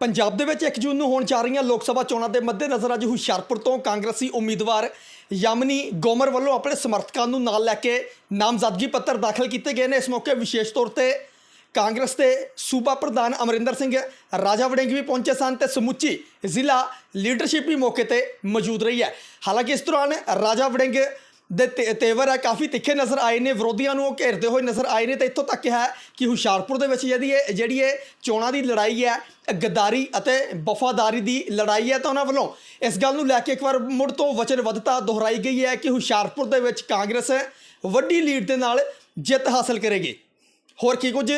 ਪੰਜਾਬ ਦੇ ਵਿੱਚ 1 ਜੂਨ ਨੂੰ ਹੋਣ ਜਾ ਰਹੀਆਂ ਲੋਕ ਸਭਾ ਚੋਣਾਂ ਦੇ ਮੱਦੇਨਜ਼ਰ ਅੱਜ ਹੁਸ਼ਿਆਰਪੁਰ ਤੋਂ ਕਾਂਗਰਸੀ ਉਮੀਦਵਾਰ ਯਮਨੀ ਗੋਮਰ ਵੱਲੋਂ ਆਪਣੇ ਸਮਰਥਕਾਂ ਨੂੰ ਨਾਲ ਲੈ ਕੇ ਨਾਮਜ਼ਦਗੀ ਪੱਤਰ ਦਾਖਲ ਕੀਤੇ ਗਏ ਨੇ। ਇਸ ਮੌਕੇ ਵਿਸ਼ੇਸ਼ ਤੌਰ ਤੇ ਕਾਂਗਰਸ ਦੇ ਸੂਬਾ ਪ੍ਰਧਾਨ ਅਮਰਿੰਦਰ ਸਿੰਘ ਰਾਜਾ ਵੜਿੰਗ ਵੀ ਪਹੁੰਚੇ ਸਨ ਤੇ ਸਮੁੱਚੀ ਜ਼ਿਲ੍ਹਾ ਲੀਡਰਸ਼ਿਪ ਵੀ ਮੌਕੇ ਤੇ ਮੌਜੂਦ ਰਹੀ ਹੈ। ਹਾਲਾਂਕਿ ਇਸ ਦੌਰਾਨ ਰਾਜਾ ਵੜਿੰਗ ਦੇ ਤੇ- ਤੇਵਰ ਹੈ ਕਾਫੀ ਤਿੱਖੇ ਨਜ਼ਰ ਆਏ ਨੇ ਵਿਰੋਧੀਆਂ ਨੂੰ ਉਹ ਘੇਰਦੇ ਹੋਏ ਨਜ਼ਰ ਆਏ ਨੇ ਤੇ ਇੱਥੋਂ ਤੱਕ ਹੈ ਕਿ ਹੁਸ਼ਿਆਰਪੁਰ ਦੇ ਵਿੱਚ ਜਿਹੜੀ ਇਹ ਜਿਹੜੀ ਇਹ ਚੋਣਾਂ ਦੀ ਲੜਾਈ ਹੈ ਗਦਾਰੀ ਅਤੇ ਵਫਾਦਾਰੀ ਦੀ ਲੜਾਈ ਹੈ ਤਾਂ ਉਹਨਾਂ ਵੱਲੋਂ ਇਸ ਗੱਲ ਨੂੰ ਲੈ ਕੇ ਇੱਕ ਵਾਰ ਮੁੜ ਤੋਂ ਵਚਨਬੱਧਤਾ ਦੁਹਰਾਈ ਗਈ ਹੈ ਕਿ ਹੁਸ਼ਿਆਰਪੁਰ ਦੇ ਵਿੱਚ ਕਾਂਗਰਸ ਵੱਡੀ ਲੀਡ ਦੇ ਨਾਲ ਜਿੱਤ ਹਾਸਲ ਕਰੇਗੀ। ਹੋਰ ਕੀ ਕੁਝ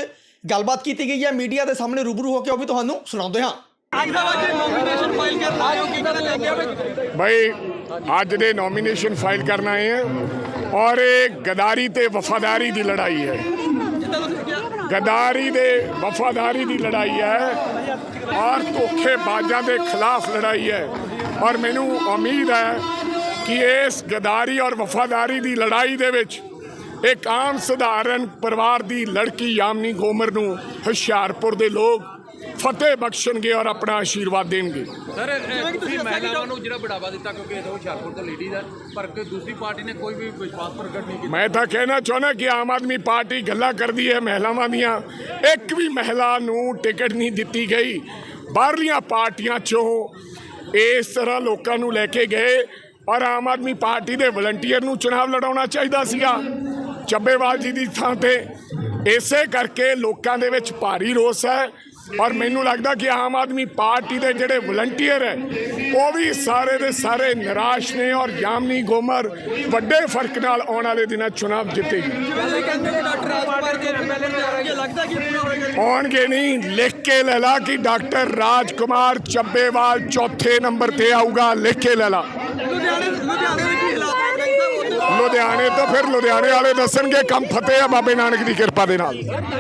ਗੱਲਬਾਤ ਕੀਤੀ ਗਈ ਹੈ ਮੀਡੀਆ ਦੇ ਸਾਹਮਣੇ ਰੂਬਰੂ ਹੋ ਕੇ ਉਹ ਵੀ ਤੁਹਾਨੂੰ ਸੁਣਾਉਂਦੇ ਹਾਂ। ਅੱਜ ਦਾ ਅੱਜ ਨੋਮੀਨੇਸ਼ਨ ਫਾਈਲ ਕਰਨ ਆਏ ਹੋ ਕੀ ਕਰਨ ਲੈ ਕੇ ਆਵੇ ਭਾਈ ਅੱਜ ਦੇ ਨੋਮੀਨੇਸ਼ਨ ਫਾਈਲ ਕਰਨ ਆਏ ਹਾਂ ਔਰ ਇਹ ਗਦਾਰੀ ਤੇ ਵਫਾਦਾਰੀ ਦੀ ਲੜਾਈ ਹੈ। ਗਦਾਰੀ ਦੇ ਵਫਾਦਾਰੀ ਦੀ ਲੜਾਈ ਹੈ ਔਰ ਧੋਖੇਬਾਜ਼ਾਂ ਦੇ ਖਿਲਾਫ ਲੜਾਈ ਹੈ। ਔਰ ਮੈਨੂੰ ਉਮੀਦ ਹੈ ਕਿ ਇਸ ਗਦਾਰੀ ਔਰ ਵਫਾਦਾਰੀ ਦੀ ਲੜਾਈ ਦੇ ਵਿੱਚ ਇੱਕ ਆਮ ਸਧਾਰਨ ਪਰਿਵਾਰ ਦੀ ਲੜਕੀ ਯਾਮਨੀ ਗੋਮਰ ਨੂੰ ਹੁਸ਼ਿਆਰਪੁਰ ਦੇ ਲੋਕ ਫਤਿਹ ਬਖਸ਼ਣਗੇ ਔਰ ਆਪਣਾ ਆਸ਼ੀਰਵਾਦ ਦੇਣਗੇ। ਸਰ ਇਹ ਤੁਸੀਂ ਮਹਿਲਾਵਾਂ ਨੂੰ ਜਿਹੜਾ ਬੜਾਵਾ ਦਿੱਤਾ ਕਿਉਂਕਿ ਇਹ ਤਾਂ ਹੁਸ਼ਿਆਰਪੁਰ ਤੋਂ ਲੇਡੀ ਦਾ ਪਰ ਦੂਸਰੀ ਪਾਰਟੀ ਨੇ ਕੋਈ ਵੀ ਵਿਸ਼ਵਾਸ ਪ੍ਰਗਟ ਨਹੀਂ ਕੀਤਾ। ਮੈਂ ਤਾਂ ਕਹਿਣਾ ਚਾਹੁੰਦਾ ਕਿ ਆਮ ਆਦਮੀ ਪਾਰਟੀ ਗੱਲਾਂ ਕਰਦੀ ਹੈ ਮਹਿਲਾਵਾਂ ਦੀਆਂ। ਇੱਕ ਵੀ ਮਹਿਲਾ ਨੂੰ ਟਿਕਟ ਨਹੀਂ ਦਿੱਤੀ ਗਈ। ਬਾਹਰਲੀਆਂ ਪਾਰਟੀਆਂ ਚੋਂ ਇਸ ਤਰ੍ਹਾਂ ਲੋਕਾਂ ਨੂੰ ਲੈ ਕੇ ਗਏ ਔਰ ਆਮ ਆਦਮੀ ਪਾਰਟੀ ਦੇ ਵਲੰਟੀਅਰ ਨੂੰ ਚੁਣਾਵ ਲੜਾਉਣਾ ਚਾਹੀਦਾ ਸੀਗਾ। ਚੱਬੇਵਾਲ ਜੀ ਦੀ ਥਾਂ ਤੇ। ਇਸੇ ਕਰਕੇ ਲੋਕਾਂ ਦੇ ਵਿੱਚ ਭਾਰੀ ਰੋਸ ਹੈ। ਔਰ ਮੈਨੂੰ ਲੱਗਦਾ ਕਿ ਆਮ ਆਦਮੀ ਪਾਰਟੀ ਦੇ ਜਿਹੜੇ ਵਲੰਟੀਅਰ ਹੈ ਉਹ ਵੀ ਸਾਰੇ ਦੇ ਸਾਰੇ ਨਿਰਾਸ਼ ਨੇ ਔਰ ਜਾਮਨੀ ਗੋਮਰ ਵੱਡੇ ਫ਼ਰਕ ਨਾਲ ਆਉਣ ਵਾਲੇ ਦਿਨਾਂ ਚੁਣਾਵ ਜਿੱਤੇਗੀ। ਪੂਰਾ ਆਉਣਗੇ ਨਹੀਂ ਲਿਖ ਕੇ ਲੈ ਲਾ ਕਿ ਡਾਕਟਰ ਰਾਜਕੁਮਾਰ ਚੱਬੇਵਾਲ ਚੌਥੇ ਨੰਬਰ ਤੇ ਆਊਗਾ ਲਿਖ ਕੇ ਲੈ ਲਾ। ਲੁਧਿਆਣੇ ਤੋਂ ਫਿਰ ਲੁਧਿਆਣੇ ਵਾਲੇ ਦੱਸਣਗੇ ਕੰਮ ਫਤਿਹ ਆ ਬਾਬੇ ਨਾਨਕ ਦੀ ਕਿਰਪਾ ਦੇ ਨਾਲ।